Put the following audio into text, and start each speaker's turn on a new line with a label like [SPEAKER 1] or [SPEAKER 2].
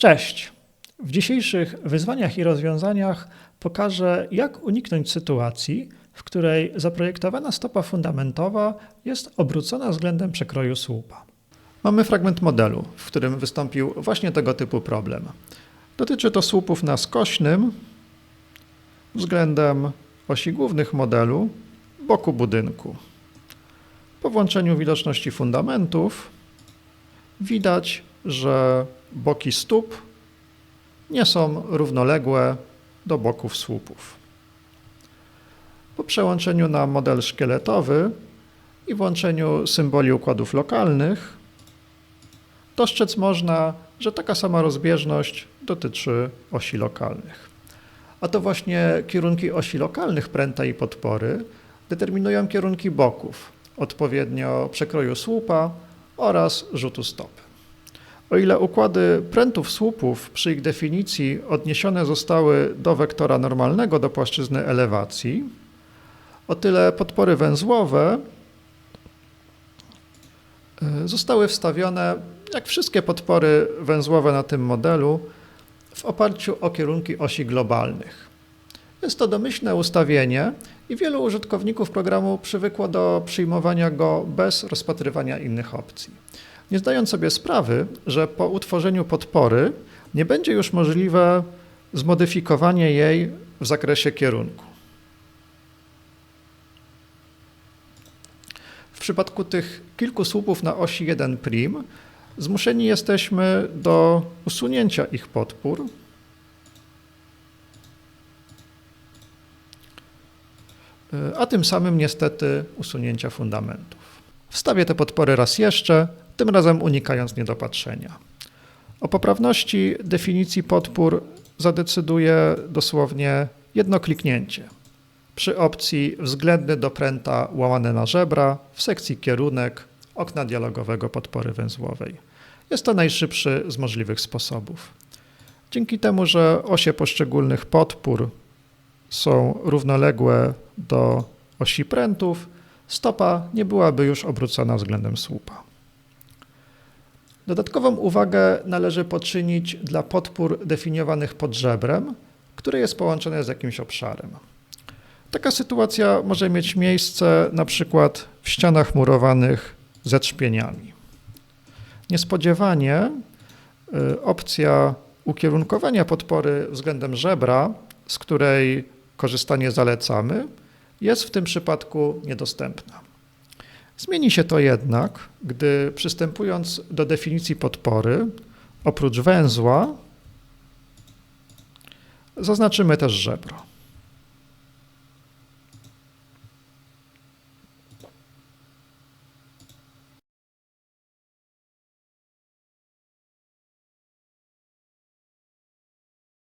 [SPEAKER 1] Cześć! W dzisiejszych wyzwaniach i rozwiązaniach pokażę, jak uniknąć sytuacji, w której zaprojektowana stopa fundamentowa jest obrócona względem przekroju słupa. Mamy fragment modelu, w którym wystąpił właśnie tego typu problem. Dotyczy to słupów na skośnym względem osi głównych modelu boku budynku. Po włączeniu widoczności fundamentów widać, że boki stóp nie są równoległe do boków słupów. Po przełączeniu na model szkieletowy i włączeniu symboli układów lokalnych dostrzec można, że taka sama rozbieżność dotyczy osi lokalnych. A to właśnie kierunki osi lokalnych pręta i podpory determinują kierunki boków, odpowiednio przekroju słupa oraz rzutu stopy. O ile układy prętów słupów przy ich definicji odniesione zostały do wektora normalnego do płaszczyzny elewacji, o tyle podpory węzłowe y, zostały wstawione, jak wszystkie podpory węzłowe na tym modelu, w oparciu o kierunki osi globalnych. Jest to domyślne ustawienie i wielu użytkowników programu przywykło do przyjmowania go bez rozpatrywania innych opcji. Nie zdając sobie sprawy, że po utworzeniu podpory nie będzie już możliwe zmodyfikowanie jej w zakresie kierunku. W przypadku tych kilku słupów na osi 1' zmuszeni jesteśmy do usunięcia ich podpór a tym samym niestety usunięcia fundamentów. Wstawię te podpory raz jeszcze, tym razem unikając niedopatrzenia. O poprawności definicji podpór zadecyduje dosłownie jedno kliknięcie przy opcji względny do pręta łamane na żebra w sekcji kierunek okna dialogowego podpory węzłowej. Jest to najszybszy z możliwych sposobów. Dzięki temu, że osie poszczególnych podpór są równoległe do osi prętów, stopa nie byłaby już obrócona względem słupa. Dodatkową uwagę należy poczynić dla podpór definiowanych pod żebrem, które jest połączone z jakimś obszarem. Taka sytuacja może mieć miejsce na przykład w ścianach murowanych ze trzpieniami. Niespodziewanie y, opcja ukierunkowania podpory względem żebra, z której korzystanie zalecamy, jest w tym przypadku niedostępna. Zmieni się to jednak, gdy przystępując do definicji podpory, oprócz węzła zaznaczymy też żebro.